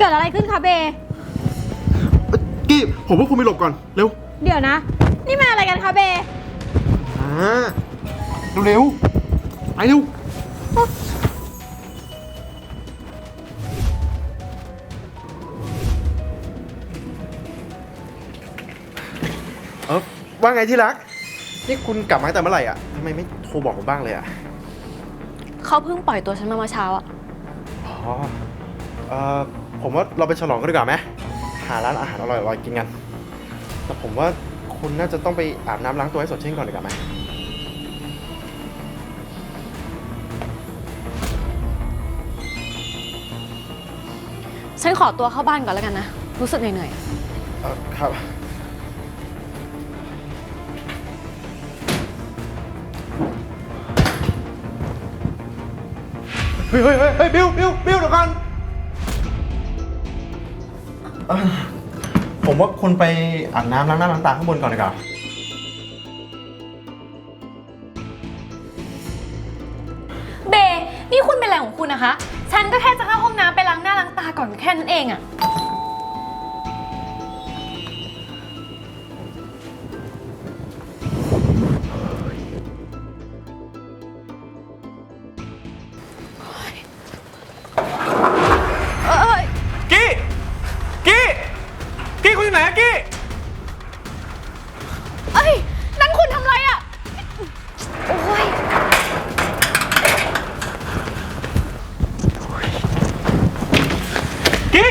เกิดอะไรขึ้นคะเบ เอ้ยกี้ผมว่าคุณไปหลบก่อน เร็วเดี๋ยวนะ นี่มันอะไรกันคะเบ อ่าเร็วๆไปเร็ว เออว่าไงที่รัก นี่คุณกลับมาตั้งแต่เมื่อไหร่อะทำไมไม่โทรบอกผมบ้างเลยอะ เขาเพิ่งปล่อยตัวฉันมาเมื่อเช้าอะอ๋อ เออ ผมว่าเราไปฉลองกันดีกว่าไหมหาร้านอาหารอร่อยๆกินกัน แต่ผมว่าคุณน่าจะต้องไปอาบน้ำล้างตัวให้สดชื่นก่อนดีกว่าไหมฉันขอตัวเข้าบ้านก่อนแล้วกันนะ รู้สึกเหนื่อยเออครับ เฮ้ยเฮ้ยเฮ้ยเฮ้ยบิวบิวบิวเดี๋ยวก่อน เอ่อผมว่าคุณไปอาบน้ำล้างหน้าล้างตาข้างบนก่อนดีกว่าเบ นี่คุณเป็นอะไรของคุณนะคะ ฉันก็แค่จะเข้าห้องน้ำไปล้างหน้าล้างตาก่อนแค่นั้นเองอะ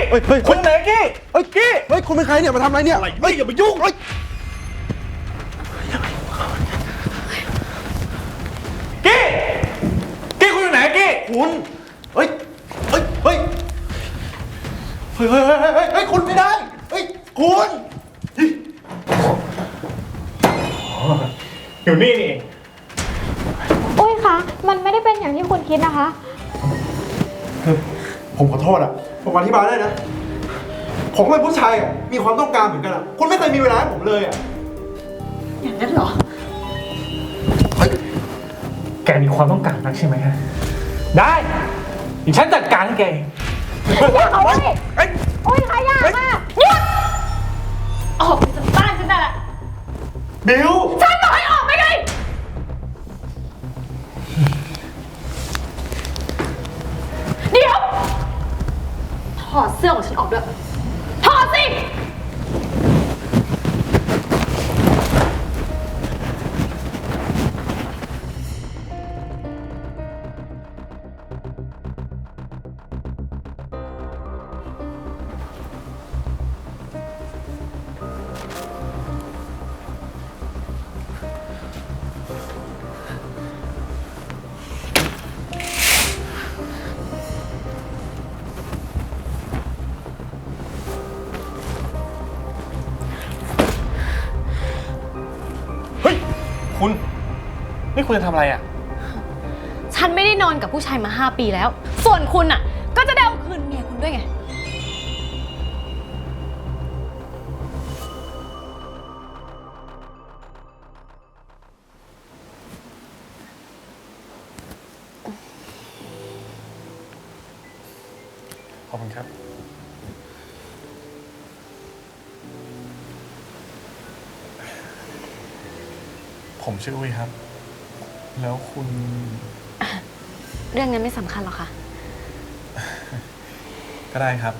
เฮ้ย คุณไหนกี้เฮ้ยกี้เฮ้ยคุณเป็นใครเนี่ยมาทำอะไรเนี่ยเฮ้ยอย่ามายุ่งเฮ้ยกี้กี้คุณอยู่ไหนกี้คุณเฮ้ยเฮ้ยเฮ้ยเฮ้ยเฮ้ยคุณไม่ได้เฮ้ยคุณอยู่นี่นี่อุ้ยคะมันไม่ได้เป็นอย่างที่คุณคิดนะคะ ผมขอโทษอะ ผมอธิบายได้นะ ผมเป็นผู้ชายอะมีความต้องการเหมือนกันอะคุณไม่เคยมีเวลาให้ผมเลยอะอย่างนั้นเหรอเฮ้ยแกมีความต้องการนักใช่ไหมฮะ ได้เดี๋ยวฉันจัดการให้แกเองอย่าเอาไว้ เฮ้ยอุ้ยคะอย่าค่ะหยุดออกไปจากบ้านฉันได้ละบิว ฉันบอกให้ ถอดเสื้อของฉันออกด้วย นี่คุณจะทำอะไรอะ ฉันไม่ได้นอนกับผู้ชายมา5ปีแล้ว ส่วนคุณอะ ก็จะได้เอาคืนเมียคุณด้วยไง ขอบคุณครับ ผมชื่ออุ้ยครับ แล้วคุณเรื่องนั้นไม่สำคัญหรอกค่ะ ก็ได้ครับ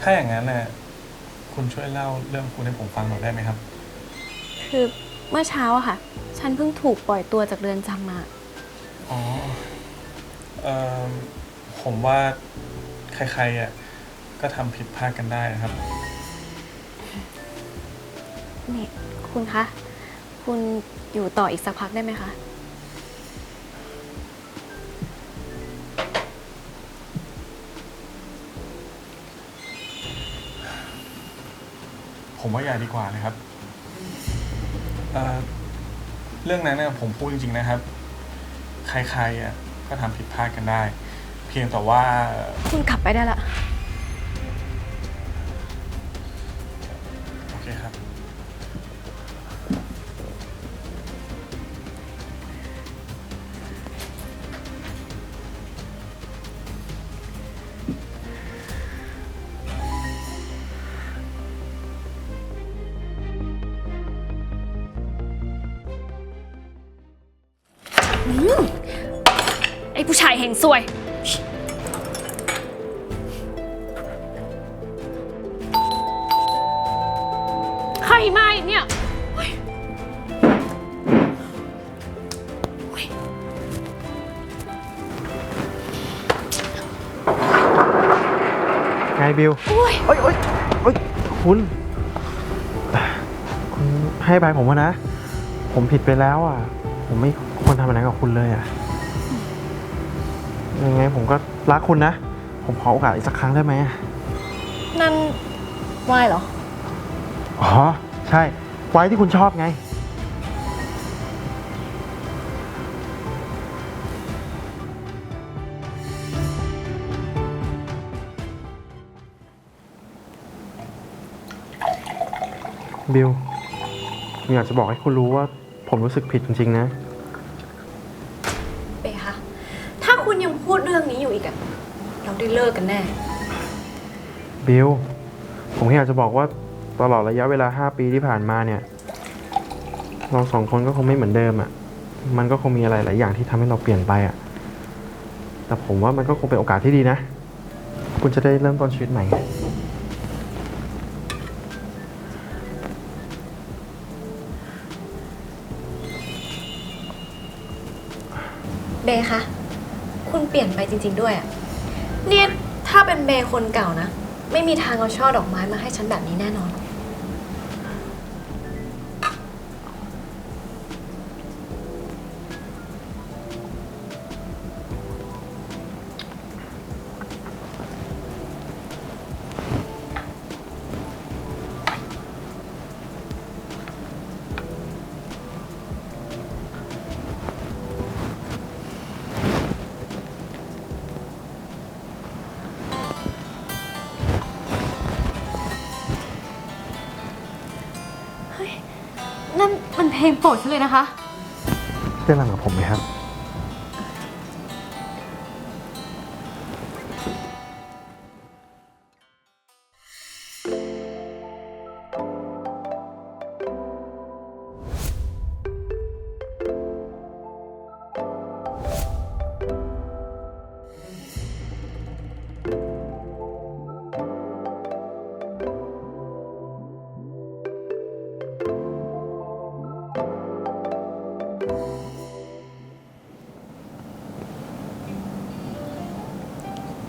ถ้าอย่างนั้นน่ะคุณช่วยเล่าเรื่องคุณให้ผมฟังหน่อยได้ไหมครับ คือเมื่อเช้าอะค่ะ ฉันเพิ่งถูกปล่อยตัวจากเรือนจำมา อ๋อเอ่อผมว่าใครๆอะก็ทำผิดพลาดกันได้นะครับ นี่คุณคะ คุณอยู่ต่ออีกสักพักได้ไหมคะ ผมว่าอย่าดีกว่านะครับเอ่อเรื่องนั้นเนี่ยผมพูดจริงๆนะครับ ใครๆอะก็ทำผิดพลาดกันได้ เพียงแต่ว่า คุณกลับไปได้ละ อ้ผู้ชายเฮงซวย ใครมาอีกเนี่ย ไงบิวโอ้ย เอ้ยเอ้ยเอ้ยคุณ คุณให้ไปผมวะนะ ผมผิดไปแล้วอะ ผมไม่ควรทำอะไรกับคุณเลยอะ ยังไงผมก็รักคุณนะ ผมขอโอกาสอีกสักครั้งได้ไหมอะนั่นวายเหรอ อ๋อ ใช่ ไว้ที่คุณชอบไง บิลผมอยากจะบอกให้คุณรู้ว่าผมรู้สึกผิดจริงๆนะ เบคะ ถ้าคุณยังพูดเรื่ องนี้อยู่อีกอะเราได้เลิกกันแน่ บิลผมแค่อยากจะบอกว่าตลอดระยะเวลา 5 ปีที่ผ่านมาเนี่ย เราสองคนก็คงไม่เหมือนเดิมอะ่ะ มันก็คงมีอะไรหลายอย่างที่ทำให้เราเปลี่ยนไปอะ่ะ แต่ผมว่ามันก็คงเป็นโอกาสที่ดีนะ คุณจะได้เริ่มต้นชีวิตใหม่ไงเบคะ คุณเปลี่ยนไปจริง ๆ ด้วยอะเนี่ยถ้าเป็นเบคนเก่านะ ไม่มีทางเอาช่อดอกไม้มาให้ฉันแบบนี้แน่นอน นั่นมันเพลงโปรดฉันเลยนะคะ เต้นรำกับผมไหมครับ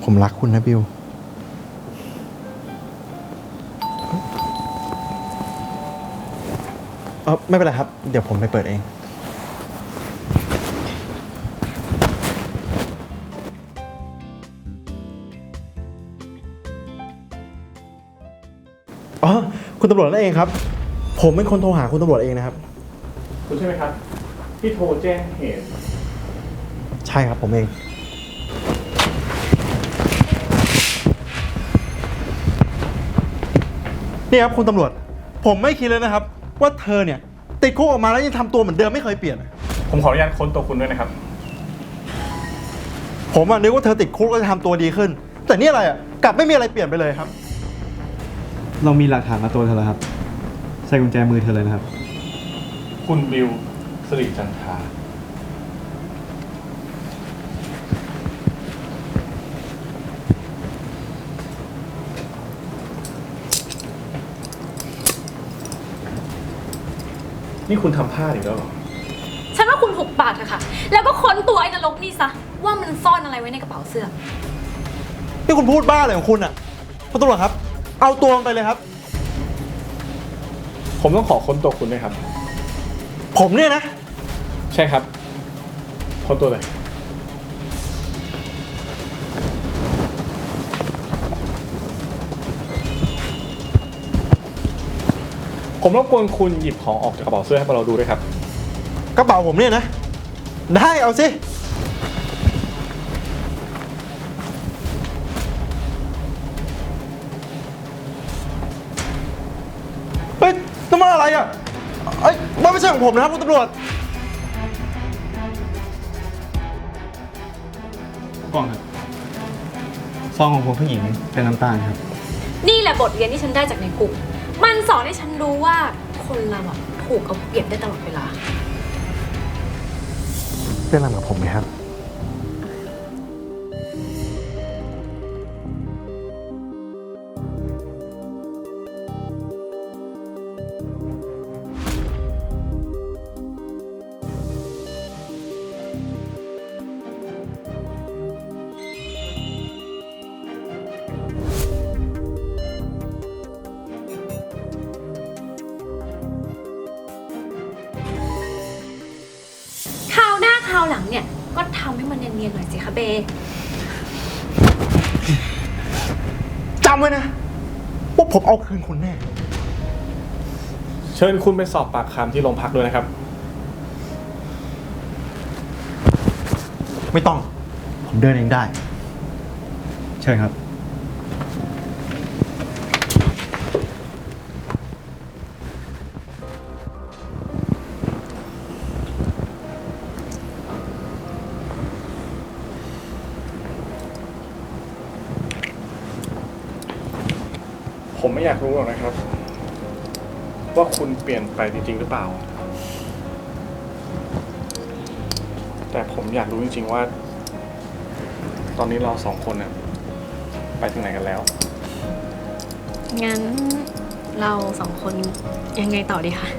ผมรักคุณนะบิลเออไม่เป็นไรครับ เดี๋ยวผมไปเปิดเอง อ๋อ คุณตำรวจนั่นเองครับ ผมเป็นคนโทรหาคุณตำรวจเองนะครับ คุณใช่ไหมครับ ที่โทรแจ้งเหตุ ใช่ครับผมเอง นี่ครับคุณตำรวจ ผมไม่คิดเลยนะครับ ว่าเธอเนี่ย ติดคุกออกมาแล้วยังทำตัวเหมือนเดิมไม่เคยเปลี่ยน ผมขออนุญาตค้นตัวคุณด้วยนะครับ ผมอะนึกว่าเธอติดคุกแล้วจะทำตัวดีขึ้น แต่นี่อะไรอะกลับไม่มีอะไรเปลี่ยนไปเลยครับ เรามีหลักฐานมาตัวเธอแล้วครับ ใส่กุญแจมือเธอเลยนะครับ คุณบิวสิริจันทรา นี่คุณทำพลาดอีกแล้วเหรอ ฉันว่าคุณหุบปากเถอะค่ะ แล้วก็ค้นตัวไอ้นรกนี่ซะ ว่ามันซ่อนอะไรไว้ในกระเป๋าเสื้อ นี่คุณพูดบ้าอะไรของคุณอะคุณตำรวจครับ เอาตัวมันไปเลยครับ ผมต้องขอค้นตัวคุณด้วยครับ ผมเนี่ยนะ ใช่ครับ ค้นตัวเลย ผมรบกวนคุณหยิบของออกจากกระเป๋าเสื้อให้พวกเราดูด้วยครับ กระเป๋าผมเนี่ยนะ ได้เอาสิ เฮ้ยน้ำมันอะไรอะเอ้ยมันไม่ใช่ของผมนะครับคุณตำรวจ กล้องครับซองของผมผู้หญิงเป็นน้ำตาลครับ นี่แหละบทเรียนที่ฉันได้จากในกลุ่ม มันสอนให้ฉันรู้ว่าคนเราอะถูกเอาเปรียบได้ตลอดเวลาเต้นรำกับผมไหมครับ เนียนๆหน่อยสิคะเบ จำไว้นะ ว่าผมเอาคืนคุณแน่ เชิญคุณไปสอบปากคำที่โรงพักด้วยนะครับ ไม่ต้อง ผมเดินเองได้ใช่ครับ ผมไม่อยากรู้หรอกนะครับ ว่าคุณเปลี่ยนไปจริง ๆ หรือเปล่า แต่ผมอยากรู้จริง ๆ ว่า ตอนนี้เราสองคนน่ะไปถึงไหนกันแล้ว งั้นเราสองคนยังไงต่อดีคะ